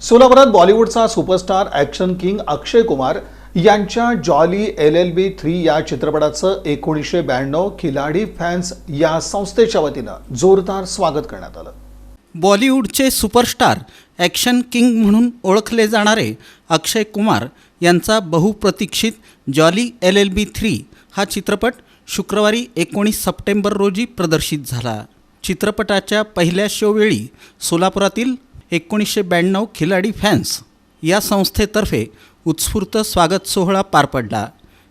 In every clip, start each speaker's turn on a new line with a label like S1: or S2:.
S1: सोलापुरात बॉलिवूडचा superstar action king Akshay Kumar यांच्या jolly L L B three या चित्रपटाचं एकोणीसशे ब्याण्णव खिलाडी फॅन्स या संस्थेच्या वतीनं जोरदार स्वागत करण्यात आलं.
S2: बॉलिवूडचे सुपरस्टार ॲक्शन किंग म्हणून ओळखले जाणारे अक्षय कुमार यांचा बहुप्रतीक्षित jolly L L B three हा चित्रपट शुक्रवारी एकोणीस सप्टेंबर रोजी प्रदर्शित झाला. चित्रपटाच्या पहिल्या शोवेळी सोलापुरातील एकोणीसशे ब्याण्णव खिलाडी फॅन्स या संस्थेतर्फे उत्स्फूर्त स्वागत सोहळा पार पडला.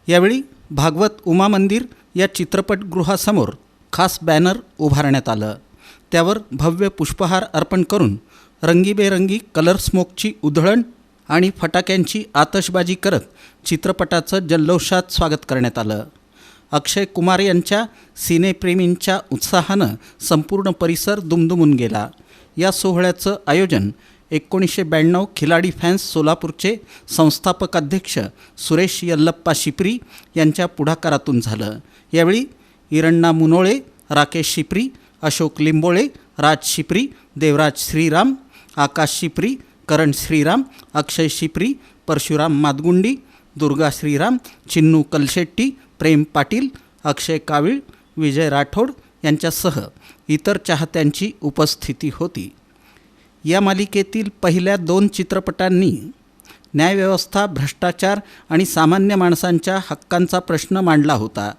S2: यावेळी भागवत उमा मंदिर या चित्रपटगृहासमोर खास बॅनर उभारण्यात आलं. त्यावर भव्य पुष्पहार अर्पण करून रंगीबेरंगी कलर स्मोकची उधळण आणि फटाक्यांची आतषबाजी करत चित्रपटाचं जल्लोषात स्वागत करण्यात आलं. अक्षय कुमार यांच्या सिनेप्रेमींच्या उत्साहानं संपूर्ण परिसर दुमदुमून गेला. या सोहळ्याचं आयोजन एकोणीसशे ब्याण्णव खिलाडी फॅन्स सोलापूरचे संस्थापक अध्यक्ष सुरेश यल्लप्पा शिपरी यांच्या पुढाकारातून झालं. यावेळी इरण्णा मुनोळे राकेश शिपरी अशोक लिंबोळे राज शिपरी देवराज श्रीराम आकाश शिपरी करण श्रीराम अक्षय शिपरी परशुराम मादगुंडी दुर्गा श्रीराम चिन्नू कलशेट्टी प्रेम पाटील अक्षय कावीळ विजय राठोड यांच्यासह इतर चाहत्यांची उपस्थिती होती. या मालिकेतील पहिल्या दोन चित्रपटांनी न्यायव्यवस्था भ्रष्टाचार आणि सामान्य माणसांच्या हक्कांचा प्रश्न मांडला होता.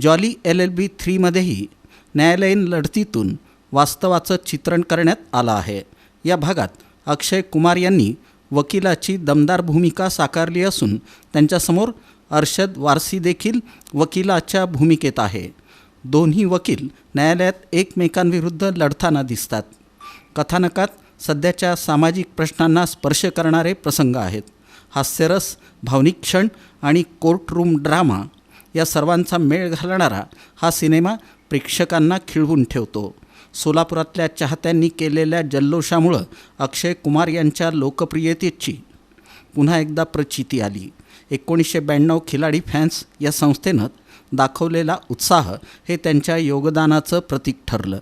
S2: जॉली एल एल बी थ्रीमध्येही न्यायालयीन लढतीतून वास्तवाचं चित्रण करण्यात आलं आहे. या भागात अक्षय कुमार यांनी वकिलाची दमदार भूमिका साकारली असून त्यांच्यासमोर अर्शद वारसी देखील वकिलाच्या भूमिकेत आहे. दोन्ही वकील न्यायालयात एकमेकांविरुद्ध लढताना दिसतात. कथानकात सध्याच्या सामाजिक प्रश्नांना स्पर्श करणारे प्रसंग आहेत. हास्यरस भावनिक क्षण आणि कोर्टरूम ड्रामा या सर्वांचा मेळ घालणारा हा सिनेमा प्रेक्षकांना खिळवून ठेवतो. सोलापुरातल्या चाहत्यांनी केलेल्या जल्लोषामुळं अक्षय कुमार यांच्या लोकप्रियतेची पुन्हा एकदा प्रचिती आली. एकोणीसशे ब्याण्णव खिलाडी फॅन्स या संस्थेनं दाखवलेला उत्साह हे त्यांच्या योगदानाचं प्रतीक ठरलं.